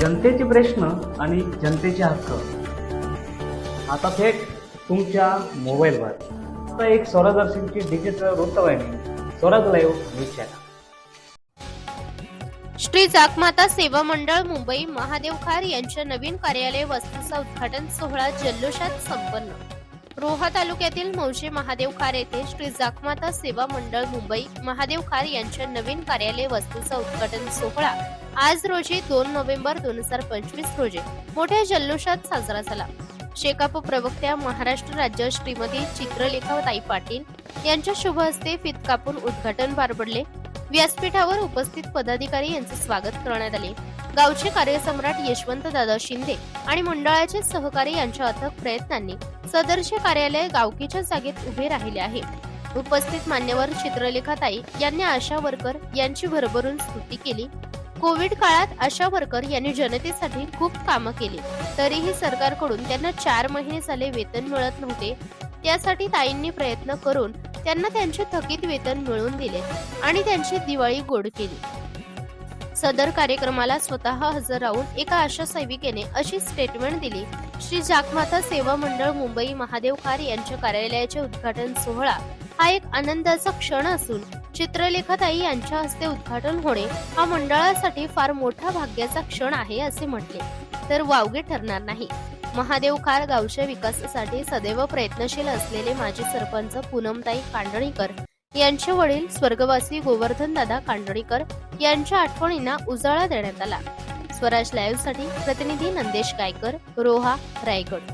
जनतेचे प्रश्न आणि जनतेचे हक्क. आता थेट तुमच्या मोबाईलवर आता एक स्वरदर्शनची डिजिटल वृत्तवाहिनी Swaraj live news channel Shri Jagmata Seva Mandal Mumbai Mahadev खार यांच्या नवीन कार्यालय वस्तूचा उद्घाटन सोहळा जल्लोषात संपन्न. रोहा तालुक्यातील मौजे महादेव खार येथे श्री जाखमाता सेवा मंडळ मुंबई महादेव खार यांच्या नवीन कार्यालय वस्तूचा उद्घाटन सोहळा आज रोजी दोन नोव्हेंबर दोन हजार पंचवीस रोजी मोठ्या जल्लोषात साजरा झाला. शेकाप प्रवक्त्या महाराष्ट्र राज्य श्रीमती चित्रलेखाताई पाटील यांच्या शुभ हस्ते फित कापून उद्घाटन पार पडले व्यासपीठावर उपस्थित पदाधिकारी यांचे स्वागत करण्यात आले. गावचे कार्यसम्राट यशवंत दादा शिंदे आणि मंडळाचे सहकारी यांच्या अथक प्रयत्नांनी सदरचे कार्यालय गावकीच्या जागेत उभे राहिले आहे. उपस्थित मान्यवर चित्रलेखाताई यांनी आशा वर्कर यांची भरभरून स्तुती केली. कोविड काळात आशा वर्कर यांनी जनतेसाठी खूप कामं केली. तरीही सरकारकडून त्यांना चार महिने झाले वेतन मिळत नव्हते. त्यासाठी ताईंनी प्रयत्न करून त्यांना त्यांचे थकीत वेतन मिळवून दिले आणि त्यांची दिवाळी गोड केली. सदर कार्यक्रमाला स्वतः हजर राहून एका आशा सेविकेने अशी स्टेटमेंट दिली. श्री जागमाता सेवा मंडळ मुंबई महादेव खार यांच्या कार्यालयाचे उद्घाटन सोहळा हा एक आनंदाचा क्षण असून चित्रलेखाताई यांच्या हस्ते उद्घाटन होणे हा मंडळासाठी फार मोठा भाग्याचा क्षण आहे असे म्हटले. तर वावगे ठरणार नाही. महादेव खार गावच्या विकासासाठी सदैव प्रयत्नशील असलेले माजी सरपंच पूनमताई कांडणीकर यांचे वडील स्वर्गवासी गोवर्धन दादा कांडणीकर यांच्या आठवणींना उजाळा देण्यात आला. स्वराज लाईव्हसाठी प्रतिनिधी नंदेश गायकर रोहा रायगड.